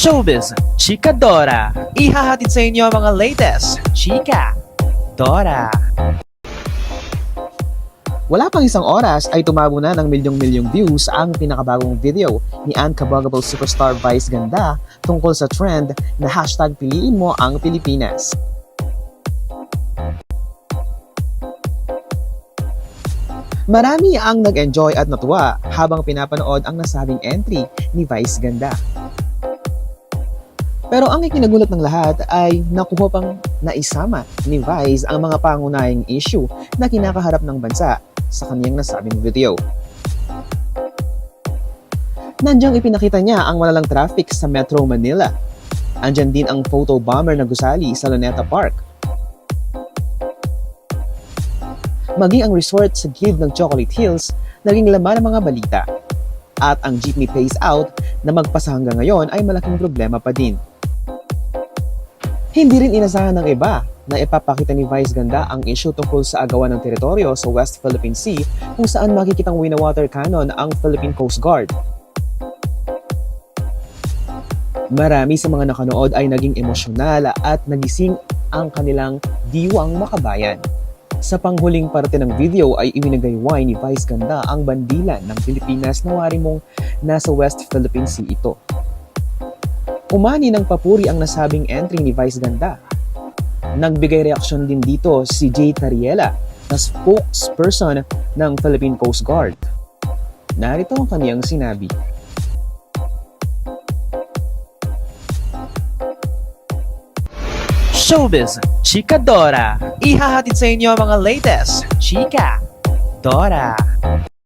Showbiz Chika Dora. Ihahatid sa inyo ang mga latest Chika Dora. Wala pang isang oras ay tumabo na ng milyong-milyong views ang pinakabagong video ni Uncabogable Superstar Vice Ganda tungkol sa trend na hashtag piliin mo ang Pilipinas. Marami ang nag-enjoy at natuwa habang pinapanood ang nasabing entry ni Vice Ganda. Pero ang ikinagulat ng lahat ay nakuha pang naisama ni Vice ang mga pangunahing issue na kinakaharap ng bansa sa kanyang nasabing video. Nandiyan ipinakita niya ang malalang traffic sa Metro Manila. Andyan din ang photo bomber na gusali sa Luneta Park. Maging ang resort sa gilid ng Chocolate Hills, naging laman ng mga balita. At ang jeepney pace out na magpasa hanggang ngayon ay malaking problema pa din. Hindi rin inasahan ng iba na ipapakita ni Vice Ganda ang issue tungkol sa agawan ng teritoryo sa West Philippine Sea kung saan makikitang winawater cannon ang Philippine Coast Guard. Marami sa mga nakanood ay naging emosyonal at nagising ang kanilang diwang makabayan. Sa panghuling parte ng video ay iminagayway ni Vice Ganda ang bandilan ng Pilipinas na wari mong nasa West Philippine Sea ito. Umani ng papuri ang nasabing entry ni Vice Ganda. Nagbigay reaksyon din dito si Jay Tariela na spokesperson ng Philippine Coast Guard. Narito ang kaniyang sinabi. Showbiz, Chika Dora. Ihahatid sa inyo ang mga latest, Chika Dora.